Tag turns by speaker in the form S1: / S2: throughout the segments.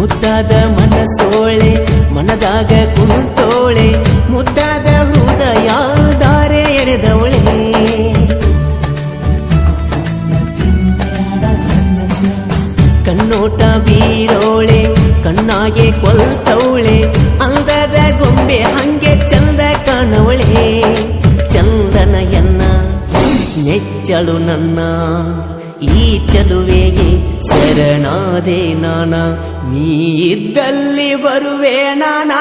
S1: ಮುದ್ದಾದ ಮನಸೋಳೆ, ಮನದಾಗ ಕುಂತೋಳೆ, ಮುದ್ದಾದ ಹೃದಯ ದಾರೆ ಎರೆದವಳೆ. ಕಣ್ಣೋಟ ಬೀರೋಳೆ, ಕಣ್ಣಾಗೆ ಕೊಲ್ತವಳೆ, ಅಂದದ ಗೊಂಬೆ ಹಂಗೆ ಚಂದ ಕಾಣವಳೆ. ಚಂದನ ಎನ್ನ ನೆಚ್ಚಳು ನನ್ನ. ಈ ಚಲುವೆಗೆ ಶರಣಾದೆ ನಾನ, ನೀ ಇದ್ದಲ್ಲಿ ಬರುವೆ ನಾನಾ.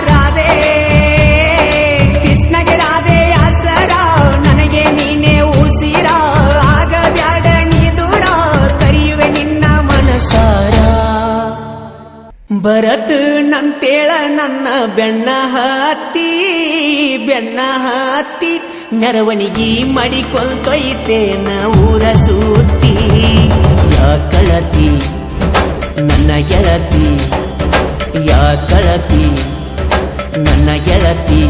S1: ರಾಧೆ, ಕೃಷ್ಣಗೆ ರಾಧೆ ಆಸರ, ನನಗೆ ನೀನೆ ಉಸಿರ. ಆಗ ಬ್ಯಾಡ ನೀ ನಿನ್ನ ಮನಸಾರ. ಬರತ್ ನಂತೇಳ ನನ್ನ ಬೆಣ್ಣ ಹತ್ತಿ ಬೆಣ್ಣ ಹತ್ತಿ. ಮೆರವಣಿಗೆ ಮಡಿಕೊಳ್ತೈತೆ ಊರ ಸೂತಿ ಯಾ ಕಳತಿ, ನನ್ನ ಗೆಳತಿ? ಯಾ ಕಳತಿ, ನನ್ನ ಗೆಳತಿ?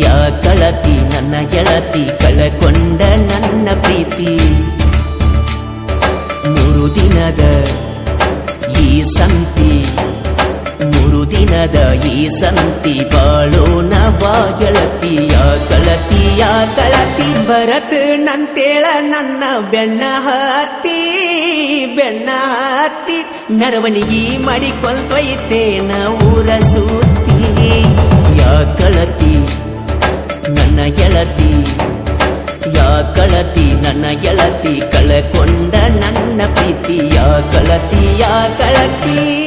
S1: ಯಾ ಕಳತಿ, ನನ್ನ ಗೆಳತಿ? ಕಳಕೊಂಡ ನನ್ನ ಪ್ರೀತಿ. ಮೂರು ದಿನದ ಈ ಸಂತಿ, ಮೂರು ದಿನದ ಈ ಸಂತಿ ಬಾಳೋಣ ಬಾ ಗೆಳತಿಯ ಕಳತಿಯ ಕಳತಿ ಬರತ್ ನಂತೇಳ ನನ್ನ ಬೆಣ್ಣ ಹತ್ತಿ ಬೆಣ್ಣ ಹತ್ತಿ, ಮೆರವಣಿಗೆ ಮಾಡಿಕೊಳ್ತೊಯ್ತೇನ ಊರ ಸೂತಿ ಯಾ ಕಳತಿ ನನ್ನ ಗೆಳತಿ, ಯಾ ಕಳತಿ ನನ್ನ ಗೆಳತಿ, ಕಳಕೊಂಡ ನನ್ನ ಪ್ರೀತಿ. ಯಾ ಕಳತಿ ಯಾ ಕಳತಿ.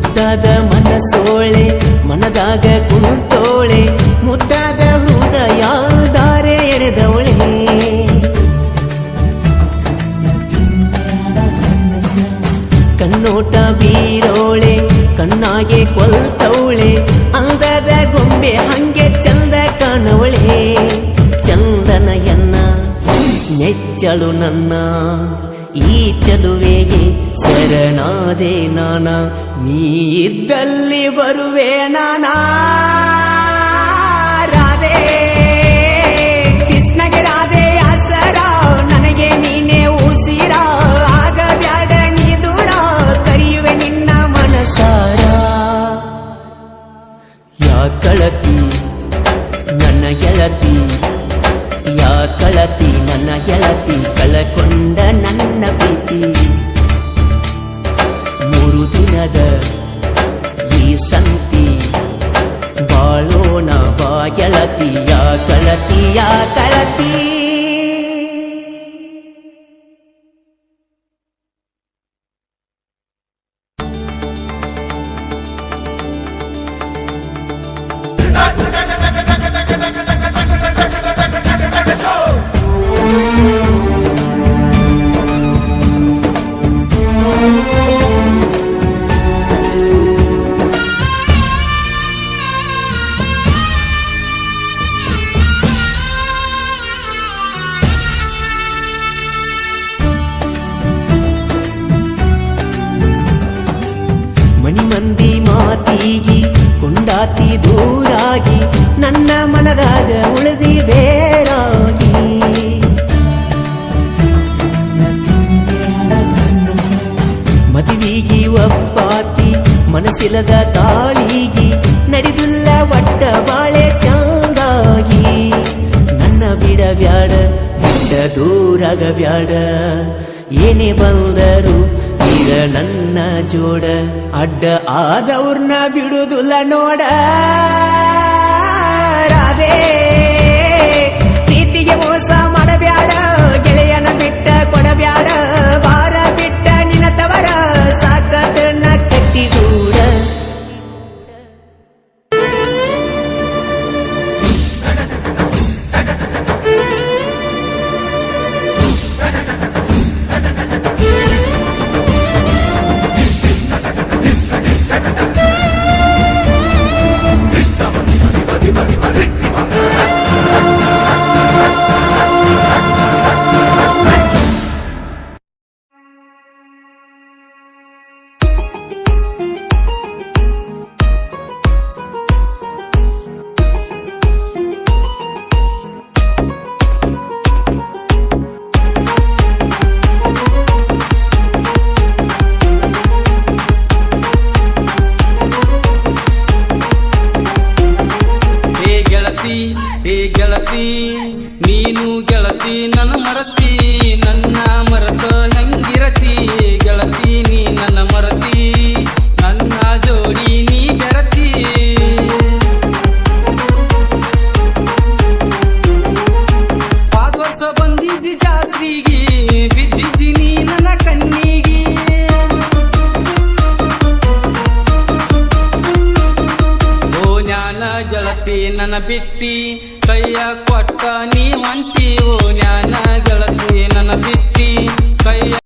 S1: ಮುದ್ದಾದ ಮನಸೋಳೆ, ಮನದಾಗ ಕುಂತೋಳೆ ಮುದ್ದಾದ ಹೃದಯ ದಾರೆ ಎರೆದವಳೆ. ಕಣ್ಣೋಟ ಬೀರೋಳೆ, ಕಣ್ಣಾಗೆ ಕೊಲ್ತವಳೆ ಅಂದದ ಗೊಂಬೆ ಹಂಗೆ ಚಂದ ಕಾಣವಳೆ. ಚಂದನ ಎನ್ನ ನೆಚ್ಚಳು ನನ್ನ. ಈ ಚಲುವೆಗೆ ಶರಣಾದೆ ನಾನ. ನೀ ಇದ್ದಲ್ಲಿ ಬರುವೆ ನಾನಾ. ರಾಧೆ, ಕೃಷ್ಣಗೆ ರಾಧೆ ಆಸರ. ನನಗೆ ನೀನೆ ಉಸಿರ. ಆಗ ಬ್ಯಾಡ ನೀ ನಿನ್ನ ಮನಸಾರ. ಯಾ ಕಳತಿ ನನ್ನ ಗೆಳತಿ. ಯಾ ಕಳತಿ ನನ್ನ ಗೆಳತಿ ಕಳಕೊಂಡ ದಿನದ ಈ ಸಂತಿ ಬಾಳೋಣ ಬಾ ಗೆಳತಿ ಯಾ ಕಳತಿ ಕೊಂಡಾತಿ ದೂರಾಗಿ ನನ್ನ ಮನದಾಗ ಉಳಿದಿ ಬೇರಾಗಿ. ಮದುವಿಗಿ ಒಪ್ಪಾತಿ ಮನಸ್ಸಿಲ್ಲದ ತಾಳಿಗಿ ನಡೆದುಲ್ಲ ಒಟ್ಟ ಬಾಳೆ ಚಂದಾಗಿ. ನನ್ನ ಬಿಡ ಬ್ಯಾಡ ದೂರಾಗ ಬ್ಯಾಡ. ಏನೇ ಬಂದರು ಈಗ ನನ್ನ ಜೋಡ ಅಡ್ಡ ಆದವ್ರನ್ನ ಬಿಡುದಿಲ್ಲ ನೋಡ. ರಾಧೆ. ಗೆಳತಿ ನೀನು
S2: ಗೆಳತಿ ನನ್ನ ಮರತಿ ನನ್ನ ಮರತ ಹೆಂಗಿರತಿ ಗೆಳತಿ? ಗೆಳತಿ ನನ್ನ ಬಿಟ್ಟಿ ಕೈಯ ಕೊಟ್ಟ ನೀ ಹೊಂಟಿ ಓ ಜ್ಞಾನ ಗೆಳತಿ ನನ್ನ ಬಿಟ್ಟಿ ಕೈಯ